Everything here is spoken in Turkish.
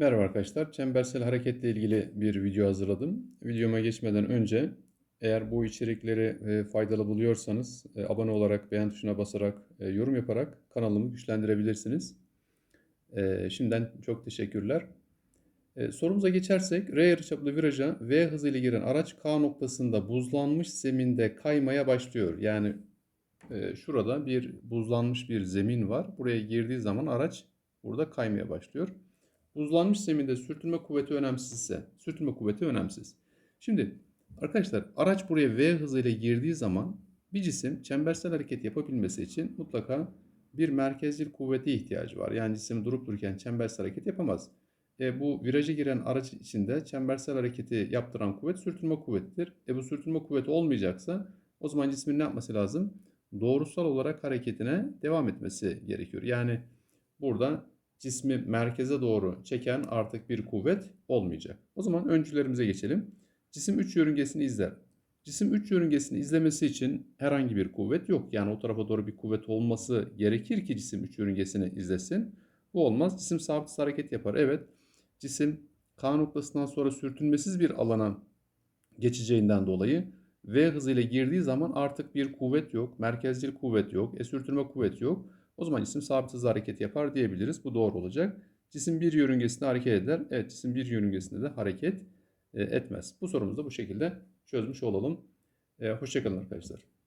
Merhaba arkadaşlar. Çembersel hareketle ilgili bir video hazırladım. Videoma geçmeden önce eğer bu içerikleri e, faydalı buluyorsanız e, abone olarak, beğen tuşuna basarak, e, yorum yaparak kanalımı güçlendirebilirsiniz. Şimdiden çok teşekkürler. Sorumuza geçersek, R yarıçaplı viraja V hızıyla giren araç K noktasında buzlanmış zeminde kaymaya başlıyor. Yani şurada bir buzlanmış bir zemin var. Buraya girdiği zaman araç burada kaymaya başlıyor. Buzlanmış zeminde sürtünme kuvveti önemsizse, sürtünme kuvveti önemsiz. Şimdi arkadaşlar araç buraya V hızıyla girdiği zaman bir cisim çembersel hareket yapabilmesi için mutlaka bir merkezcil kuvvete ihtiyacı var. Yani cisim durup dururken çembersel hareket yapamaz. E, bu viraja giren araç içinde çembersel hareketi yaptıran kuvvet sürtünme kuvvetidir. E, bu sürtünme kuvveti olmayacaksa o zaman cismin ne yapması lazım? Doğrusal olarak hareketine devam etmesi gerekiyor. Yani burada cismi merkeze doğru çeken artık bir kuvvet olmayacak. O zaman öncülerimize geçelim. Cisim 3 yörüngesini izler. Cisim 3 yörüngesini izlemesi için herhangi bir kuvvet yok. Yani o tarafa doğru bir kuvvet olması gerekir ki cisim 3 yörüngesini izlesin. Bu olmaz. Cisim sabit hareket yapar. Evet. Cisim K noktasından sonra sürtünmesiz bir alana geçeceğinden dolayı V hızıyla girdiği zaman artık bir kuvvet yok. Merkezcil kuvvet yok. E sürtünme kuvveti yok. O zaman cisim sabit hızlı hareket yapar diyebiliriz. Bu doğru olacak. Cisim bir yörüngesinde hareket eder. Evet cisim bir yörüngesinde de hareket e, etmez. Bu sorumuzu da bu şekilde çözmüş olalım. E, Hoşçakalın arkadaşlar.